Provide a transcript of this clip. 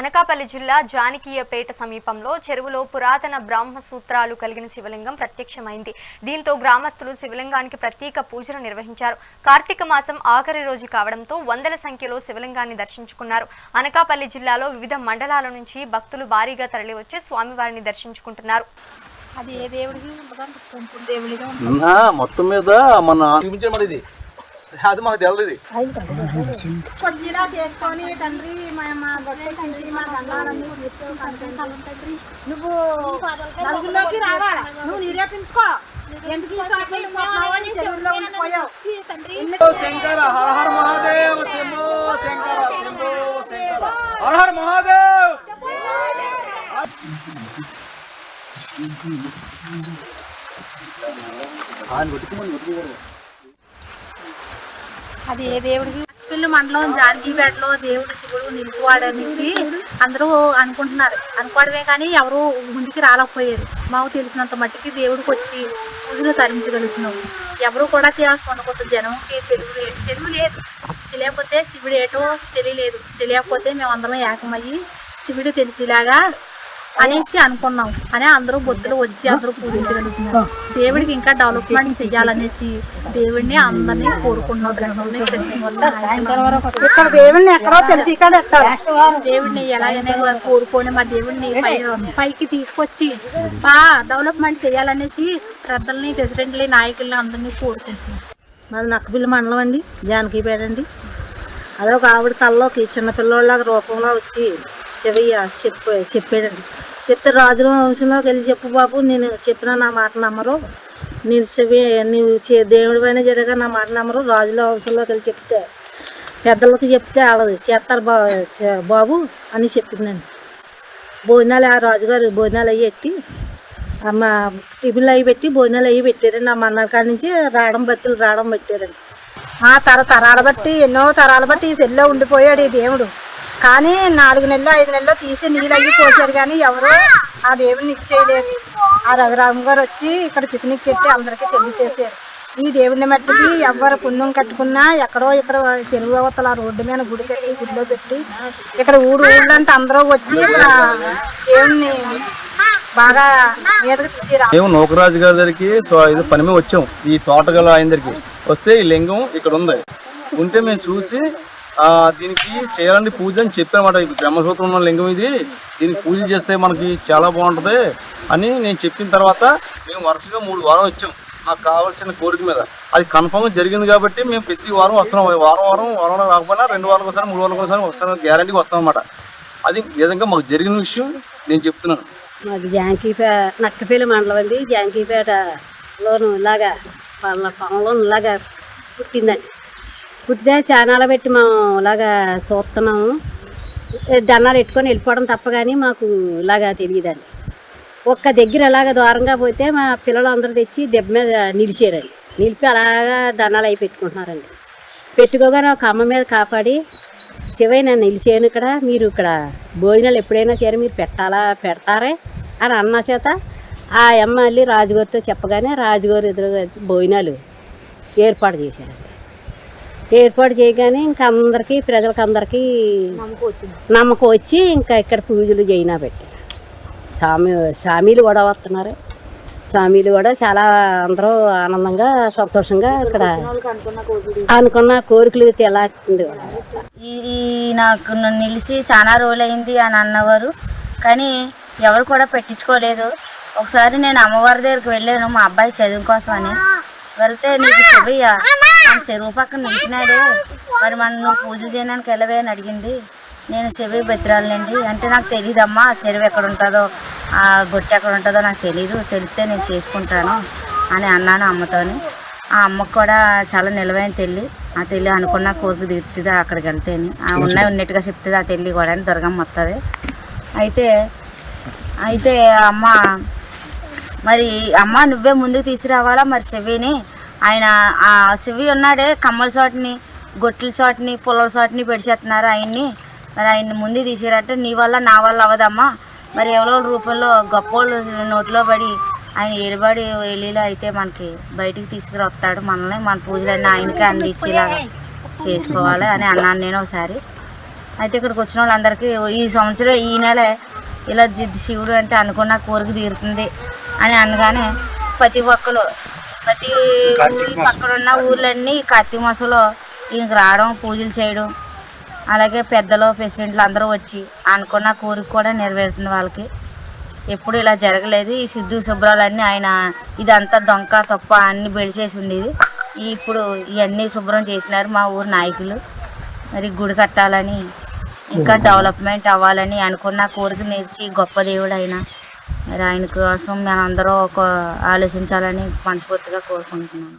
అనకాపల్లి జిల్లా జానకీయపేట సమీపంలో చెరువులో పురాతన బ్రాహ్మ సూత్రాలు కలిగిన శివలింగం ప్రత్యక్షమైంది. దీంతో గ్రామస్తులు శివలింగానికి ప్రత్యేక పూజలు నిర్వహించారు. కార్తీక మాసం ఆఖరి రోజు కావడంతో వందల సంఖ్యలో శివలింగాన్ని దర్శించుకున్నారు. అనకాపల్లి జిల్లాలో వివిధ మండలాల నుంచి భక్తులు భారీగా తరలివచ్చి స్వామివారిని దర్శించుకుంటున్నారు. మొత్తం మీద మన అది మాకు తెలియదు కొద్దిగా చేసుకొని తండ్రి మా గొప్ప తండ్రి మా తండ్రి నువ్వు నలుగురిలోకి రావాలా. నువ్వు నిరూపించుకో. శంకర హర హర మహాదేవ్ శంభో శంకర శంభో శంకర. హర హర మహాదేవ్! ఆయన కొట్టుకోమని కొట్టుకోకూడదు అది ఏ దేవుడికి? పిల్లి మండలం జానకీపేటలో దేవుడు శివుడు నిలిచివాడు అనేసి అందరూ అనుకుంటున్నారు. అనుకోవడమే కానీ ఎవరు ముందుకి రాలేకపోయారు మాకు తెలిసినంత మట్టికి దేవుడికి వచ్చి పూజలు తరించగలుగుతున్నాం. ఎవరు కూడా తే- కొత్త జనంకి తెలుగు తెలుగు లేదు. తెలియకపోతే శివుడు ఏటో తెలియలేదు. తెలియకపోతే మేమందరం ఏకమయ్యి శివుడు తెలిసేలాగా అనేసి అనుకున్నాం. అని అందరూ బొత్తులు వచ్చి అందరూ పూజించగలుగుతున్నారు. దేవుడికి ఇంకా డెవలప్మెంట్ చేయాలనేసి దేవుడిని అందరినీ ఎక్కడో తెలిసి ఎక్కడ దేవుడిని ఎలాగైనా కోరుకొని మా దేవుడిని పై పైకి తీసుకొచ్చి బా డెవలప్మెంట్ చేయాలనేసి పెద్దల్ని ప్రెసిడెంట్ని నాయకుల్ని అందరినీ కోరుకుంటున్నాం. మాది నక్కపిల్లి మండలం అండి. జానకీపేట అండి. అదొక ఆవిడ కల్లోకి చిన్న పిల్లోళ్ళగా రూపంలో వచ్చి శివయ్య చెప్పు చెప్పాడండి. చెప్తే రాజుల వంశంలోకి వెళ్ళి చెప్పు బాబు నేను చెప్పిన నా మాట నమ్మరు. నేను చెవి నీవు చే దేవుడి పైన జరగా నా మాట నమ్మరు. రాజుల వంశంలోకి వెళ్ళి చెప్తే పెద్దలకి చెప్తే వాళ్ళది చేస్తారు బా బాబు అని చెప్పిందండి భోజనాలు ఆ రాజుగారు భోజనాలు అవి పెట్టి మా టిఫిన్లు అవి పెట్టి భోజనాలు అవి పెట్టారండి ఆ మన్నాడు కాడి నుంచి రావడం బత్తులు రావడం పెట్టారండి ఆ తర తరాల బట్టి ఎన్నో తరాల బట్టి ఈ సెల్లో ఉండిపోయాడు ఈ దేవుడు. కానీ నాలుగు నెలలు ఐదు నెలలు తీసి నీళ్ళు అయ్యి పోసారు కానీ ఎవరు ఆ దేవుడిని ఇచ్చేయలేరు ఆ రఘురామ గారు వచ్చి ఇక్కడ పిక్నిక్ పెట్టి అందరికీ తెలియచేసారు ఈ దేవుడిని మట్టికి ఎవరు పుణ్యం కట్టుకున్నా ఎక్కడో ఇక్కడ చెరువు అవతల రోడ్డు మీద గుడి కట్టి గుడిలో పెట్టి ఇక్కడ ఊరు ఊళ్ళంటే అందరూ వచ్చి ఇక్కడ దేవుడిని బాగా మీదకి తీసిరా. మేము నోకరాజు గారి దగ్గరికి సో ఇది పని మీద వచ్చాం. ఈ తోటగల ఆయన దగ్గరికి. వస్తే ఈ లింగం ఇక్కడ ఉంది. ఉంటే మేము చూసి దీనికి చేయాలని పూజ అని చెప్పామన్నమాట ఇది బ్రహ్మసూత్రం ఉన్న లింగం ఇది. దీనికి పూజ చేస్తే మనకి చాలా బాగుంటుంది అని నేను చెప్పిన తర్వాత మేము వరుసగా మూడు వారం వచ్చాం. నాకు కావాల్సిన కోరిక మీద. అది కన్ఫర్మ్ జరిగింది కాబట్టి మేము ప్రతి వారం వస్తున్నాం. వారం వారం వారం రాకపోయినా రెండు వారాలకు ఒకసారి మూడు వారాలకు ఒకసారి వస్తాం గ్యారంటీకి వస్తాం అన్నమాట అది విధంగా మాకు జరిగిన విషయం నేను చెప్తున్నాను. మాది జాంకీపేట నక్కపేలి మండలం అండి. జాంకీపేటలోను ఇలాగా వాళ్ళ పొలంలో ఇలాగా పుట్టిందండి. పుట్టితే చానాల పెట్టి మేము ఇలాగా చూస్తున్నాము. దండాలు పెట్టుకొని వెళ్ళిపోవడం తప్ప కానీ మాకు ఇలాగా తెలియదండి. ఒక్క దగ్గర అలాగా దూరంగా పోతే మా పిల్లలు అందరూ తెచ్చి దెబ్బ మీద నిలిచారండి. నిలిపి అలాగా దండాలు అవి పెట్టుకుంటున్నారండి. పెట్టుకోగానే ఒక అమ్మ మీద కాపాడి చివరి నన్ను నిలిచాను ఇక్కడ. మీరు ఇక్కడ భోజనాలు ఎప్పుడైనా సరే మీరు పెట్టాలా పెడతారే? అని అన్న చేత ఆ అమ్మ మళ్ళీ రాజుగారితో చెప్పగానే రాజుగారు ఎదురుగా భోజనాలు ఏర్పాటు చేశారండి. ఏర్పాటు చేయగానే ఇంకా అందరికీ ప్రజలకు అందరికీ నమ్మకం వచ్చి ఇంకా ఇక్కడ పూజలు చేయినా పెట్టి స్వామి స్వామీలు కూడా వస్తున్నారు. స్వామీలు కూడా చాలా అందరూ ఆనందంగా సంతోషంగా ఇక్కడ అనుకున్న కోరికలు తెలాస్తుంది ఈ ఈ నాకు నన్ను నిలిచి చాలా రోజులైంది అని అన్నవారు కానీ ఎవరు కూడా పెట్టించుకోలేదు. ఒకసారి నేను అమ్మవారి దగ్గరికి వెళ్ళాను మా అబ్బాయి చదువు కోసం అని వెళ్తే నీకు శుభయ్య మన చెరువు పక్కన నిలిచినాడు మరి మన నువ్వు పూజలు చేయడానికి వెళ్ళవే అని అడిగింది. నేను చెవి బతిరాలండి అంటే నాకు తెలియదమ్మా ఆ చెరువు ఎక్కడ ఉంటుందో ఆ గొట్టె ఎక్కడ ఉంటుందో నాకు తెలియదు తెలిస్తే నేను చేసుకుంటాను అని అన్నాను అమ్మతోని. ఆ అమ్మకు కూడా చాలా నిలవైన తెల్లి. ఆ తెల్లి అనుకున్న కోరిక తీరుతుంది అక్కడికి వెళ్తేని ఆ ఉన్నాయి ఉన్నట్టుగా చెప్తుంది ఆ తెల్లి కూడా అని దుర్గమ్మ వస్తుంది అయితే అయితే అమ్మ మరి అమ్మ నువ్వే ముందుకు తీసుకురావాలా? మరి చెవిని ఆయన ఆ శివి ఉన్నాడే కమ్మల చోటని గొట్ల చోటని పుల్లల చోటని పెడిచేస్తున్నారు ఆయన్ని. మరి ఆయన్ని ముందు తీసిరంటే నీ వల్ల నా వల్ల అవ్వదమ్మా. మరి ఎవరో రూపంలో గొప్పోళ్ళు నోట్లో పడి ఆయన ఏలుబడి వెళ్ళిలో అయితే మనకి బయటికి తీసుకుని వస్తాడు మనల్ని మన పూజలన్నీ ఆయనకే అందించేలాగా చేసుకోవాలి అని అన్నాను నేను ఒకసారి. అయితే ఇక్కడికి వచ్చిన వాళ్ళందరికీ ఈ సంవత్సరం ఈ నెల ఇలా జిద్ది శివుడు అంటే అనుకున్న కోరిక తీరుతుంది అని అనగానే ప్రతి ఒక్కరు ప్రతి ఊరి పక్కన ఉన్న ఊర్లన్నీ కార్తీక మాసంలో ఇంక రావడం పూజలు చేయడం. అలాగే పెద్దలు ప్రెసిడెంట్లు అందరూ వచ్చి అనుకున్న కోరిక కూడా నెరవేరుతుంది వాళ్ళకి. ఎప్పుడు ఇలా జరగలేదు. ఈ సిద్ధు శుభ్రాలన్నీ ఆయన ఇదంతా దొంక తప్ప అన్ని బెడిచేసి ఉండేది. ఇప్పుడు ఇవన్నీ శుభ్రం చేసినారు మా ఊరు నాయకులు. మరి గుడి కట్టాలని ఇంకా డెవలప్మెంట్ అవ్వాలని అనుకున్న కోరిక నేర్చి గొప్ప దేవుడు మరి ఆయన కోసం మనందరం ఒక ఆలోచించాలని మనస్ఫూర్తిగా కోరుకుంటున్నాను.